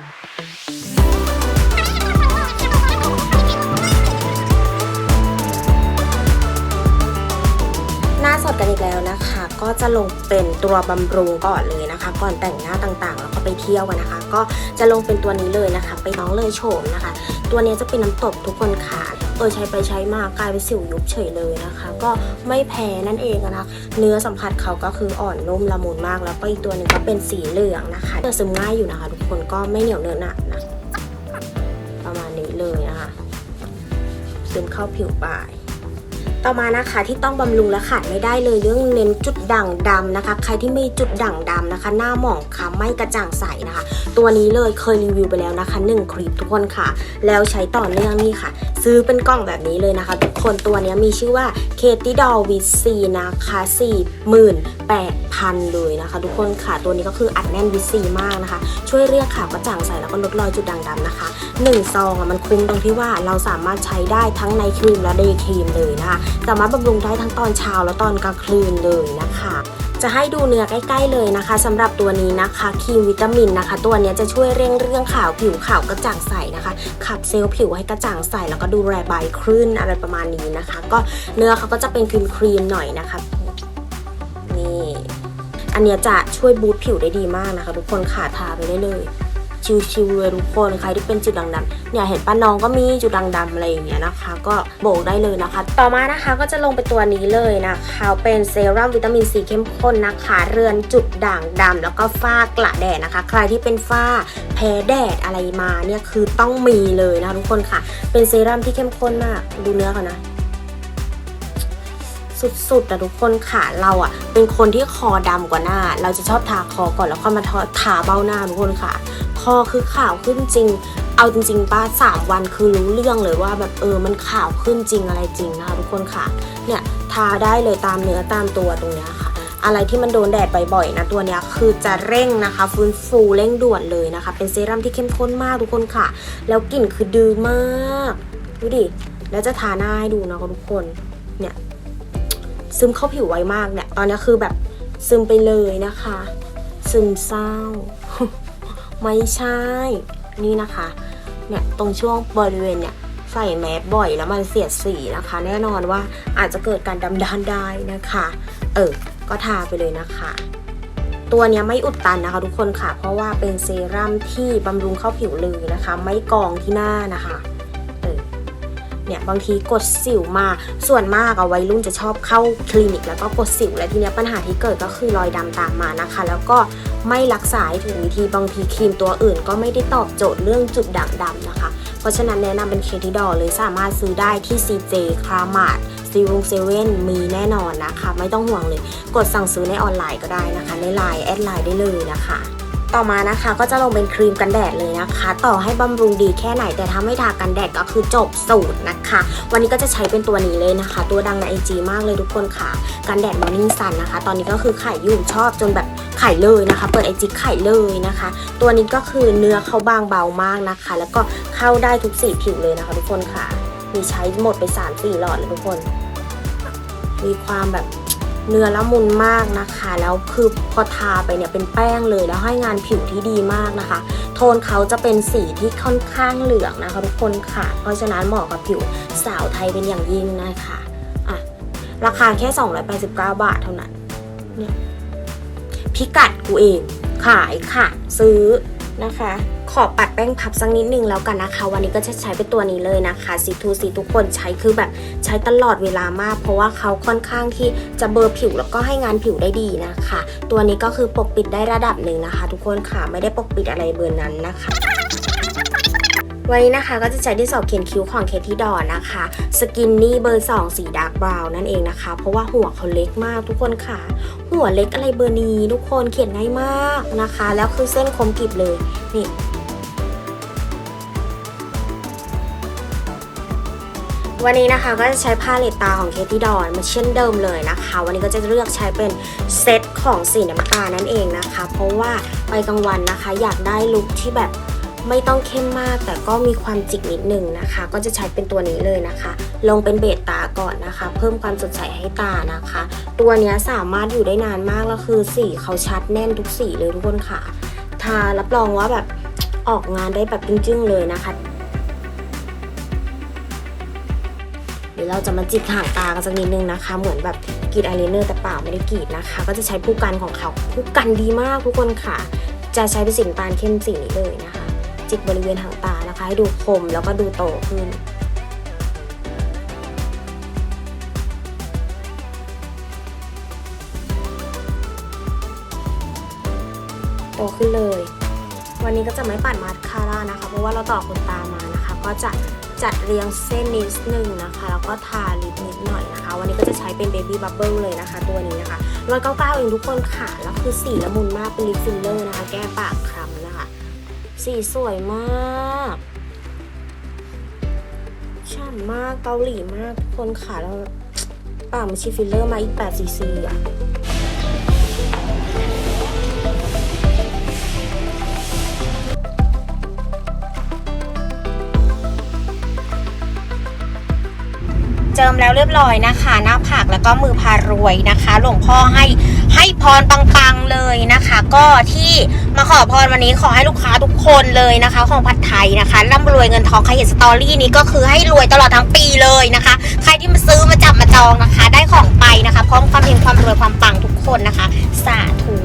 หน้าสดกันอีกแล้วนะคะ ก็จะลงเป็นตัวบำรุงก่อนเลยนะคะ ก่อนแต่งหน้าต่างๆ แล้วก็ไปเที่ยวกันนะคะ ก็จะลงเป็นตัวนี้เลยนะคะ ไปน้องเลยโฉมนะคะ ตัวนี้จะเป็นน้ำตบทุกคนค่ะ เออใช้ไปใช้มากลายเป็นสิวยุบเฉยเลยนะคะ ก็ไม่แพ้นั่นเองนะคะเนื้อสัมผัสเขาก็คืออ่อนนุ่มละมุนมาก แล้วก็อีกตัวหนึ่งก็เป็นสีเหลืองนะคะจะซึมง่ายอยู่นะคะ ทุกคนก็ไม่เหนียวเนอะหนะนะประมาณนี้เลยนะคะซึมเข้าผิวปลาย ต่อมานะคะที่ต้องบำรุงและขาดไม่ได้เลยเรื่องเน้นจุดด่างดำนะคะ ใครที่มีจุดด่างดำนะคะ หน้าหมองคล้ำไม่กระจ่างใสนะคะ ตัวนี้เลยเคยรีวิวไปแล้วนะคะ1คลิปทุกคนค่ะ แล้วใช้ต่อเนื่องนี่ค่ะ ซื้อเป็นกล่องแบบนี้เลยนะคะ ทุกคนตัวนี้มีชื่อว่าเคตี้ดอลวิซีนะคะ48,000 เลยนะคะ ทุกคนค่ะตัวนี้ก็คืออัดแน่นวิซีมากนะคะ ช่วยเรียกขาวกระจ่างใสแล้วก็ลดรอยจุดด่างดำนะคะ1ซองอะมันคุ้มตรงที่ว่าเราสามารถใช้ได้ทั้งในครีมและเดย์ครีมเลยนะคะสามารถบำรุงได้ทั้งตอนเช้าและตอนกลางคืนเลยนะคะจะให้ดูเนื้อใกล้ ๆเลยนะคะสำหรับตัวนี้นะคะครีมวิตามินนะคะ ตัวนี้จะช่วยเร่งเรื่องขาวผิวขาวกระจ่างใสนะคะ ขับเซลล์ผิวให้กระจ่างใสแล้วก็ดูแลใบคลื่นอะไรประมาณนี้นะคะ ก็เนื้อเขาก็จะเป็นครีมครีมๆหน่อยนะคะนี่อันนี้จะช่วยบูตผิวได้ดีมากนะคะ ทุกคนขาทาไปได้เลย ชิวๆเลยทุกคนใครที่เป็นจุดด่างดำเนี่ยเห็นป้าน้องก็มีจุดด่างดำอะไรอย่างเงี้ยนะคะ ก็โบกได้เลยนะคะ ต่อมานะคะก็จะลงไปตัวนี้เลยนะคะเป็นเซรั่มวิตามินซีเข้มข้นนะคะ เรือนจุดด่างดำแล้วก็ฝ้ากระแดดนะคะ ใครที่เป็นฝ้าแพ้แดดอะไรมาเนี่ยคือต้องมีเลยนะคะทุกคนค่ะ เป็นเซรั่มที่เข้มข้นมากดูเนื้อเขานนะสุดๆนะทุกคนค่ะเราอะ เป็นคนที่คอดำกว่าหน้า เราจะชอบทาคอก่อนแล้วค่อยมาทาเบ้าหน้าทุกคนค่ะ คอคือข่าวขึ้นจริง เอาจริงๆป้าสามวันคือรู้เรื่องเลยว่าแบบเออมันข่าวขึ้นจริงอะไรจริงนะคะทุกคนค่ะ เนี่ยทาได้เลยตามเนื้อตามตัวตรงเนี้ยค่ะ อะไรที่มันโดนแดดบ่อยๆนะตัวเนี้ยคือจะเร่งนะคะ ฟื้นฟูเร่งด่วนเลยนะคะ เป็นเซรั่มที่เข้มข้นมากทุกคนค่ะ แล้วกลิ่นคือดื้อมากดูดิแล้วจะทาหน้าให้ดูนะคะทุกคนเนี่ยซึมเข้าผิวไวมากเนี่ย ตอนนี้คือแบบซึมไปเลยนะคะ ซึมเศร้า ไม่ใช่ นี่นะคะ เนี่ยตรงช่วงบริเวณเนี่ยใส่แมสบ่อยแล้วมันเสียดสีนะคะ แน่นอนว่าอาจจะเกิดการดำด้านได้นะคะ เออ ก็ทาไปเลยนะคะ ตัวนี้ไม่อุดตันนะคะทุกคนค่ะ เพราะว่าเป็นเซรั่มที่บำรุงเข้าผิวเลยนะคะ ไม่กองที่หน้านะคะ เนี่ยบางทีกดสิวมา ส่วนมากอะวัยรุ่นจะชอบเข้าคลินิก แล้วก็กดสิวและทีเนี้ยปัญหาที่เกิดก็คือรอยดำตามมานะคะ แล้วก็ไม่รักษาถูกวิธีบางทีครีมตัวอื่น ก็ไม่ได้ตอบโจทย์เรื่องจุดด่างดำนะคะ เพราะฉะนั้นแนะนำเป็นเคทีดอเลยสามารถซื้อได้ที่ CJ คาร์มาร์ทซีรุงเซเว่นมีแน่นอนนะคะ ไม่ต้องห่วงเลย กดสั่งซื้อในออนไลน์ก็ได้นะคะ ในไลน์แอดไลน์ได้เลยนะคะ ต่อมานะคะก็จะลงเป็นครีมกันแดดเลยนะคะ ต่อให้บำรุงดีแค่ไหนแต่ถ้าไม่ทากันแดดก็คือจบสูตรนะคะ วันนี้ก็จะใช้เป็นตัวนี้เลยนะคะ ตัวดังในไอจีมากเลยทุกคนค่ะ กันแดดมอร์นิ่งซันนะคะ ตอนนี้ก็คือไขายอยู่ชอบจนแบบไขายเลยนะคะ เปิดไอจีขายเลยนะคะ ตัวนี้ก็คือเนื้อเขาบางเบามากนะคะ แล้วก็เข้าได้ทุกสีผิวเลยนะคะ ทุกคนค่ะ มีใช้หมดไป3ามสี่หลอดเลยทุกคน มีความแบบ เนื้อละมุนมากนะคะ แล้วคือพอทาไปเนี่ยเป็นแป้งเลยแล้วให้งานผิวที่ดีมากนะคะ โทนเขาจะเป็นสีที่ค่อนข้างเหลืองนะคะทุกคนค่ะ เพราะฉะนั้นเหมาะกับผิวสาวไทยเป็นอย่างยิ่งนะคะอะราคาแค่ 289 บาทเท่านั้นเนี่ยพิกัดกูเองขายค่ะ ซื้อนะคะ ขอปัดแป้งพับสักนิดนึงแล้วกันนะคะ วันนี้ก็จะใช้เป็นตัวนี้เลยนะคะสีทูสีทุกคนใช้คือแบบใช้ตลอดเวลามาก เพราะว่าเขาค่อนข้างที่จะเบอร์ผิวแล้วก็ให้งานผิวได้ดีนะคะ ตัวนี้ก็คือปกปิดได้ระดับหนึ่งนะคะ ทุกคนค่ะไม่ได้ปกปิดอะไรเบอร์นั้นนะคะวันนี้นะคะก็จะใช้ที่สอบเขียนคิ้วของเคที่ดอนะคะสกินนี่เบอร์ 2 สีดาร์กบราวน์นั่นเองนะคะ เพราะว่าหัวเขาเล็กมากทุกคนค่ะ หัวเล็กอะไรเบอร์นี้ทุกคนเขียนง่ายมากนะคะ แล้วคือเส้นคมกริบเลยนี่ วันนี้นะคะก็จะใช้ผ้าเลตตาของเคที่ดอนมาเช่นเดิมเลยนะคะ วันนี้ก็จะเลือกใช้เป็นเซตของสีน้ำตาลนั่นเองนะคะ เพราะว่าไปกลางวันนะคะ อยากได้ลุคที่แบบไม่ต้องเข้มมาก แต่ก็มีความจิกนิดนึงนะคะ ก็จะใช้เป็นตัวนี้เลยนะคะ ลงเป็นเบจตาก่อนนะคะ เพิ่มความสดใสให้ตานะคะ ตัวนี้สามารถอยู่ได้นานมากแล้วคือสีเขาชัดแน่นทุกสีเลยทุกคนค่ะ ทารับรองว่าแบบออกงานได้แบบจึ้งๆเลยนะคะ ดี๋ยวเราจะมาจิกห่างตากันสักนิดนึงนะคะ เหมือนแบบกรีดอายไลเนอร์แต่เปล่าไม่ได้กรีดนะคะ ก็จะใช้ผู้กันของเขาผู้กันดีมากทุกคนค่ะ จะใช้เป็นสีน้ำตาลเข้มสีนี้เลยนะคะ จิกบริเวณหางตานะคะ ให้ดูคมแล้วก็ดูโตขึ้นโตขึ้นเลย วันนี้ก็จะไม่ปัดมาสคาร่านะคะ เพราะว่าเราต่อขนตามานะคะ ก็จะ จัดเรียงเส้นนิดนึงนะคะ แล้วก็ทาลิปนิดหน่อยนะคะ วันนี้ก็จะใช้เป็น Baby Bubble เลยนะคะ ตัวนี้นะคะร้อยเก้าเก้าเองทุกคนค่ะ แล้วคือสีละมุนมากเป็นลิปฟิลเลอร์นะคะ แก้ปากคล้ำนะคะ สีสวยมากฉ่ำมากเกาหลีมากทุกคนค่ะแล้วปากมันชีฟิลเลอร์มาอีก8ซีซีอะ จิมแล้วเรียบร้อยนะคะ หน้าผากแล้วก็มือพารวยนะคะ หลวงพ่อให้ให้พรปังๆเลยนะคะ ก็ที่มาขอพรวันนี้ขอให้ลูกค้าทุกคนเลยนะคะ ของผัดไทยนะคะร่ำรวยเงินทองใครเห็นสตอรี่นี้ก็คือให้รวยตลอดทั้งปีเลยนะคะ ใครที่มาซื้อมาจับมาจองนะคะ ได้ของไปนะคะพร้อมความเฮงความรวยความปังทุกคนนะคะ สาธุ